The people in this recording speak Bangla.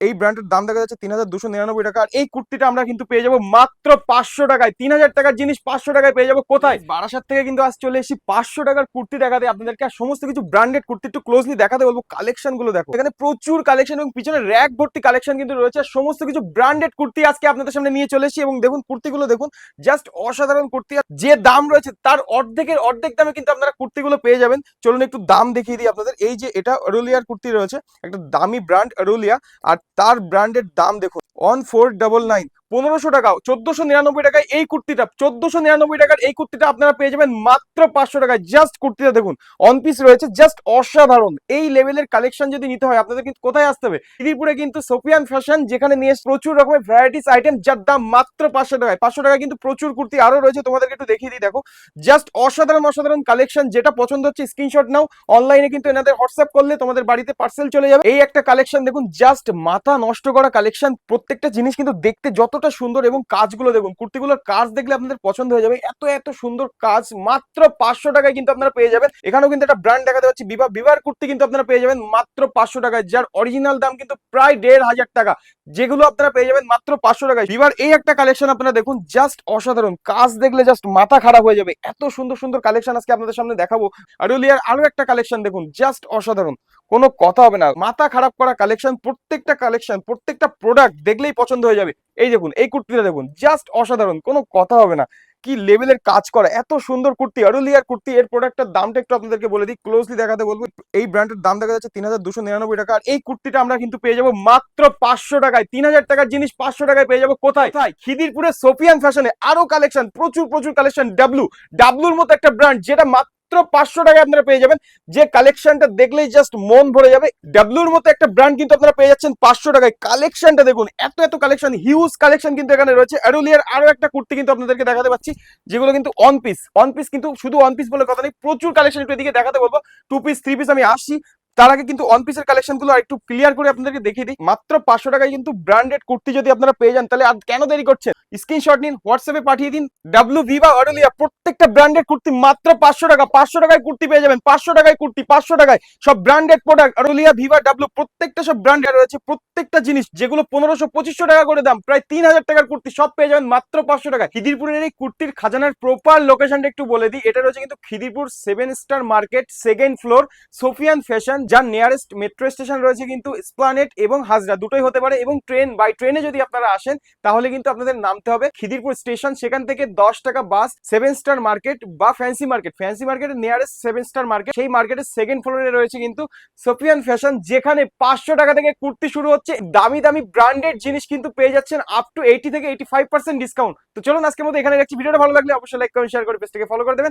এই ব্র্যান্ডের দাম দেখা যাচ্ছে তিন হাজার দুশো নিরানব্বই টাকা। আর এই কুর্তিটা আমরা কিন্তু পেয়ে যাব মাত্র পাঁচশো টাকায়। তিন হাজার টাকার জিনিস পাঁচশো টাকায় পেয়ে যাব। কোথায়? বারাসাত থেকে কিন্তু আজ চলে এসেছি পাঁচশো টাকার কুর্তি দেখাতে। আপনাদেরকে আর সমস্ত কিছু ব্র্যান্ডেড কুর্তি একটু ক্লোজলি দেখাতে বলব। কালেকশনগুলো দেখো। এখানে প্রচুর কালেকশন এবং পিছনে র্যাক ভর্তি কালেকশন কিন্তু রয়েছে। আর সমস্ত কিছু ব্র্যান্ডেড কুর্তি আজকে আপনাদের সামনে নিয়ে চলে এসেছি। এবং দেখুন, কুর্তিগুলো দেখুন জাস্ট অসাধারণ কুর্তি। যে দাম রয়েছে তার অর্ধেকের অর্ধেক দামে কিন্তু আপনারা কুর্তিগুলো পেয়ে যাবেন। চলুন একটু দাম দেখিয়ে দিই আপনাদের। এই যে এটা অরুলিয়ার কুর্তি রয়েছে, একটা দামি ব্র্যান্ড অরুলিয়া আর তার ব্র্যান্ডের দাম দেখুন। অন ফোর ডাবল নাইন পনেরোশো টাকা, চোদ্দশো নিরানব্বই টাকায় এই কুর্তিটা, চোদ্দশো নিরানব্বই টাকার এই কুর্তিটা আপনারা পেয়ে যাবেন মাত্র পাঁচশো টাকায়। জাস্ট কুর্তিটা দেখুন অন পিস রয়েছে জাস্ট অসাধারণ। এই লেভেলের কালেকশন যদি নিতে হয়, আপনাদের কিন্তু কোথায় আসতে হবে? ত্রিপুরে কিন্তু সোফিয়ান ফ্যাশন যেখানে নিয়ে প্রচুর রকমের ভ্যারাইটিস আইটেম যার দাম মাত্র পাঁচশো টাকায়। পাঁচশো টাকায় কিন্তু প্রচুর কুর্তি আরও রয়েছে, তোমাদেরকে একটু দেখিয়ে দিই, দেখো। জাস্ট অসাধারণ অসাধারণ কালেকশন যেটা পছন্দ হচ্ছে স্ক্রিনশট নাও। অনলাইনে কিন্তু এনাদের হোয়াটসঅ্যাপ করলে তোমাদের বাড়িতে পার্সেল চলে যাবে। এই একটা কালেকশন দেখুন জাস্ট মাথা নষ্ট করা কালেকশন প্রত্যেকটা জিনিস কিন্তু দেখতে যতটা সুন্দর এবং কাজগুলো দেখুন, কুর্তিগুলোর কাজ দেখলে আপনাদের পছন্দ হয়ে যাবে। এত এত সুন্দর কাজ, মাত্র পাঁচশো টাকায় কিন্তু আপনারা পেয়ে যাবেন। এখানেও কিন্তু একটা ব্র্যান্ড দেখাতে পাচ্ছি বিবাহ বিবাহ কুর্তি কিন্তু আপনারা পেয়ে যাবেন মাত্র পাঁচশো টাকায়, যার অরিজিনাল দাম কিন্তু প্রায় দেড় হাজার টাকা। যেগুলো আপনারা পেয়ে যাবেন মাত্র পাঁচশো টাকায়। বিবার এই একটা কালেকশন আপনারা দেখুন জাস্ট অসাধারণ। কাজ দেখলে জাস্ট মাথা খারাপ হয়ে যাবে। এত সুন্দর সুন্দর কালেকশন আজকে আপনাদের সামনে দেখাবো। আরুলিয়ার আরও একটা কালেকশন দেখুন জাস্ট অসাধারণ। কোনো কথা হবে না। মাথা খারাপ করা কালেকশন প্রত্যেকটা কালেকশন প্রত্যেকটা প্রোডাক্ট দেখলেই পছন্দ হয়ে যাবে। এই দেখুন এই কুর্তিটা দেখুন জাস্ট অসাধারণ কোনো কথা হবে না। কি লেভেলের কাজ করা এত সুন্দর কুর্তি আরুলিয়ার কুর্তি এর প্রোডাক্টের দামটা একটু আপনাদেরকে বলে দিই ক্লোজলি দেখাতে বলব এই ব্র্যান্ডের দাম দেখা যাচ্ছে তিন হাজার দুশো নিরানব্বই টাকা আর এই কুর্তিটা আমরা কিন্তু পেয়ে যাব মাত্র পাঁচশো টাকায় তিন হাজার টাকার জিনিস পাঁচশো টাকায় পেয়ে যাব কোথায়? তাই খিদিরপুরে সোফিয়ান ফ্যাশনে আরও কালেকশন প্রচুর প্রচুর কালেকশন ডাব্লু ডাব্লুর মতো একটা ব্র্যান্ড যেটা মাত্র পাঁচশো টাকায় আপনারা পেয়ে যাবেন। যে কালেকশনটা দেখলেই জাস্ট মন ভরে যাবে। ডাব্লুর মতো একটা ব্র্যান্ড কিন্তু আপনারা পেয়ে যাচ্ছেন পাঁচশো টাকায়। কালেকশনটা দেখুন, এত এত কালেকশন হিউজ কালেকশন কিন্তু এখানে রয়েছে। অ্যারোলিয়ার আরও একটা কুর্তি কিন্তু আপনাদেরকে দেখাতে পাচ্ছি, যেগুলো কিন্তু অন পিস অন পিস কিন্তু শুধু অন পিস বলে কথা নেই, প্রচুর কালেকশন একটু এদিকে দেখাতে বলব। টু পিস থ্রি পিস আমি আসছি। তার আগে কিন্তু অন পিসের কালেকশনগুলো একটু ক্লিয়ার করে আপনাদেরকে দেখিয়ে দিই। মাত্র পাঁচশো টাকায় কিন্তু ব্র্যান্ডেড কুর্তি যদি আপনারা পেয়ে যান, তাহলে আর কেন দেরি করছেন? স্ক্রিনশট নিন হোয়াটসঅ্যাপে পাঠিয়ে দিন ডাব্লু ভিভা অরলিয়া প্রত্যেকটা ব্র্যান্ডেড কুর্তি মাত্র পাঁচশো টাকা। পাঁচশো টাকায় কুর্তি পেয়ে যাবেন, পাঁচশো টাকায় কুর্তি, পাঁচশো টাকায়। সব branded product Aurelia Biba W প্রত্যেকটা সব ব্র্যান্ডেড রয়েছে, প্রত্যেকটা জিনিস, যেগুলো পনেরোশো, পঁচিশশো টাকা করে দাম, প্রায় তিন হাজার টাকার কুর্তি, সব পেয়ে যাবেন মাত্র পাঁচশো টাকা খিদিরপুরের এই কুর্তির খাজানার প্রপার লোকেশনটা একটু বলে দিই, এটা রয়েছে কিন্তু Khidirpur seven star market second floor Sofian fashion যার নিয়ারেস্ট মেট্রো স্টেশন রয়েছে কিন্তু স্প্লানেট এবং হাজরা দুটোই হতে পারে এবং ট্রেন বাই ট্রেনে যদি আপনারা আসেন, তাহলে কিন্তু আপনাদের নামতে হবে খিদিরপুর স্টেশন সেখান থেকে দশ টাকা বাস সেভেন স্টার মার্কেট বা ফ্যান্সি মার্কেট ফ্যান্সি মার্কেটের নিয়ারেস্ট সেভেন স্টার মার্কেট সেই মার্কেটের সেকেন্ড ফ্লোরে রয়েছে কিন্তু সোফিয়ান ফ্যাশন যেখানে পাঁচশো টাকা থেকে কুর্তি শুরু হচ্ছে। দামি দামি ব্র্যান্ডেড জিনিস কিন্তু পেয়ে যাচ্ছেন আপ টু এইটি থেকে এইটি ফাইভ পার্সেন্ট ডিসকাউন্ট তো চলুন আজকের মতো এখানে রাখছি। ভিডিওটা ভালো লাগলে অবশ্যই লাইক কমেন্ট শেয়ার করে পেজটাকে ফলো করে দেবেন।